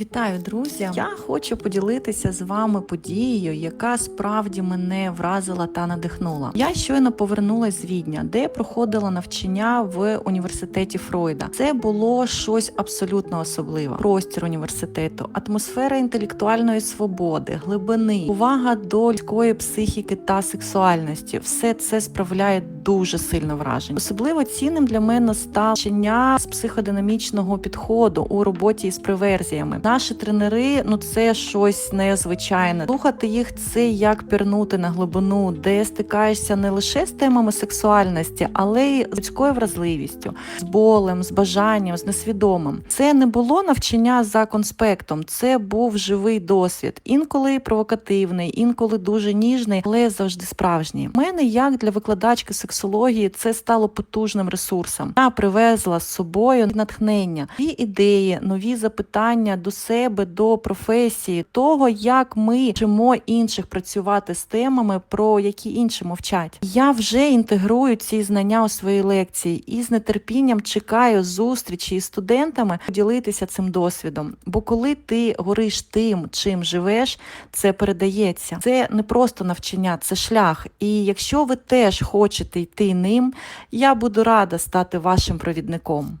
Вітаю, друзі! Я хочу поділитися з вами подією, яка справді мене вразила та надихнула. Я щойно повернулася з Відня, де проходила навчання в університеті Фройда. Це було щось абсолютно особливе. Простір університету, атмосфера інтелектуальної свободи, глибини, увага до людської психіки та сексуальності. Все це справляє дуже сильне враження. Особливо цінним для мене стало вчення з психодинамічного підходу у роботі із приверзіями. Наші тренери, ну це щось незвичайне. Слухати їх це як пірнути на глибину, де стикаєшся не лише з темами сексуальності, але й з людською вразливістю, з болем, з бажанням, з несвідомим. Це не було навчання за конспектом, це був живий досвід, інколи провокативний, інколи дуже ніжний, але завжди справжній. У мене, як для викладачки сексології, це стало потужним ресурсом. Я привезла з собою натхнення, нові ідеї, нові запитання до себе, до професії, того, як ми вчимо інших працювати з темами, про які інші мовчать. Я вже інтегрую ці знання у свої лекції і з нетерпінням чекаю зустрічі із студентами поділитися цим досвідом. Бо коли ти гориш тим, чим живеш, це передається. Це не просто навчання, це шлях. І якщо ви теж хочете йти ним, я буду рада стати вашим провідником.